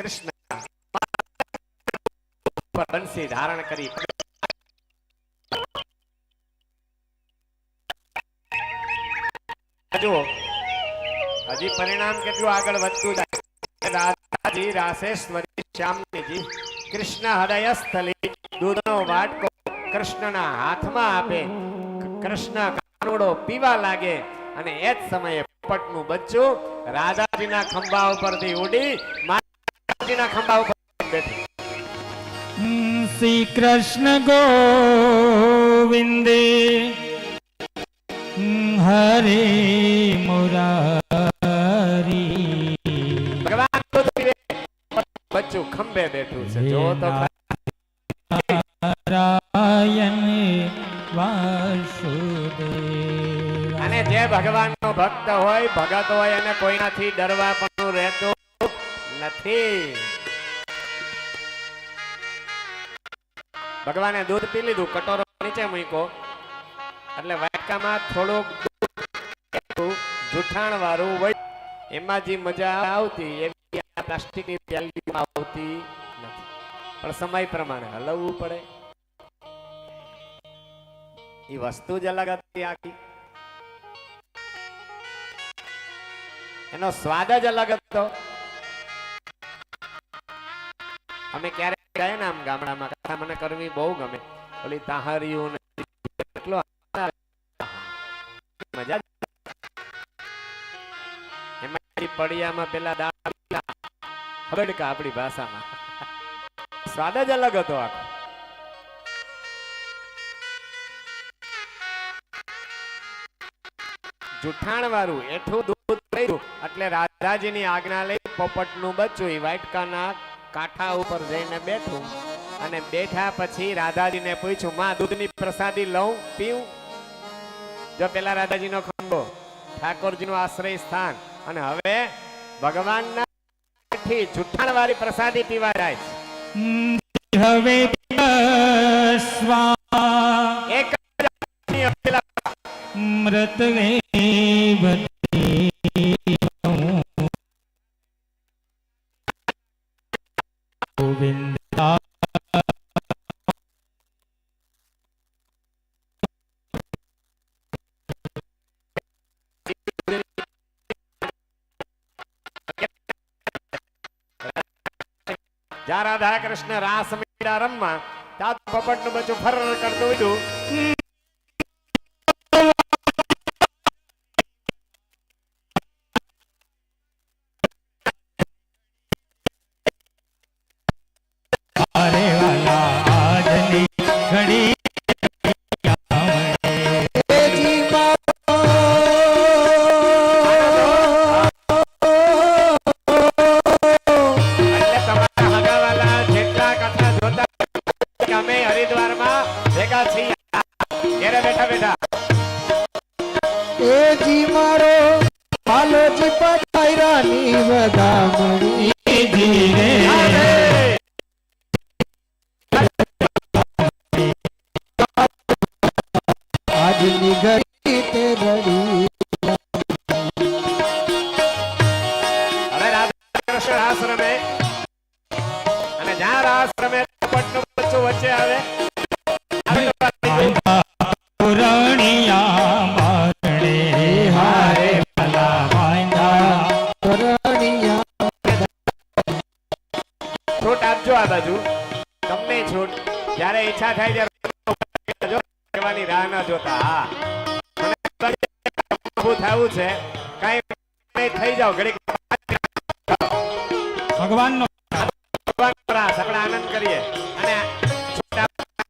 કૃષ્ણ બંસી ધારણ કરી. હજી પરિણામ કેટલું આગળ વધતું જાય? રાધાજી રાસેશ્વરી શ્યામજીજી, કૃષ્ણ હૃદય સ્થલી, દૂધનો વાટકો કૃષ્ણના હાથમાં આપે. કૃષ્ણ કાનુડો પીવા લાગે અને એ જ સમયે પોપટનું બચ્ચું રાધાજીના ખંભા ઉપરથી ઉડી માતાજીના ખંભા ઉપર બેઠું. શ્રી કૃષ્ણ ગોવિંદે. હરે મુરારી. ભગવાન બચ્ચું ખંભે બેઠું છે. જો તો નારાયણ વાસુદેવ. અને જે ભગવાનનો ભક્ત હોય ભગત હોય અને કોઈનાથી ડરવા પણ રહેતું નથી. ભગવાને દૂધ પી લીધું, કટોરો નીચે મૂક્યો. એટલે વાટકામાં થોડુંક જૂઠાણ વાળું હોય, એમાં જે મજા આવતી એવી પ્લાસ્ટિકની પ્યાલીમાં આવતી નથી. પણ સમય પ્રમાણે હલવવું પડે. એ વસ્તુ જ અલગ હતી આખી. એનો સ્વાદ જ અલગ હતો. અમે ક્યારે ગયા ને આમ ગામડામાં કથા મને કરવી બહુ ગમે. ઓલી તાહરિયું એટલો મજા. એમાં પડિયામાં પેલા દાળ હબડકા આપણી ભાષામાં. સ્વાદ જ અલગ હતો આખો. જુઠાણ વાળું એઠું દૂધ એટલે રાધાજીની આજ્ઞા લઈ પોપટનું બચ્ચું ઈ વાટકાના કાંઠા ઉપર જઈને બેઠું અને બેઠા પછી રાધાજીને પૂછ્યું માં દૂધની પ્રસાદી લઉં પીવું જો પેલા રાધાજીનો ખંભો ઠાકોરજીનું આશ્રય સ્થાન. અને હવે ભગવાનના થી જુઠ્ઠાણ વાળી પ્રસાદી પીવા જાય હવે સ્વા એક મૃત જ્યાં રાધા કૃષ્ણ રાસ મીડા રમવા. ત્યાં પોપટનું બચ્ચું ફર કરતું હતું એજી મારો પાલોજી પથાયરાની વધામણી આજની ઘડી તે રડી. અને જ્યાં રાસ છૂટ. જ્યારે ઈચ્છા થાય ત્યારે રાહ ન જોતા. હા. છે. કઈ થઈ જાવ ઘડીક ભગવાનનો ભગવાન આપણે આનંદ કરીએ.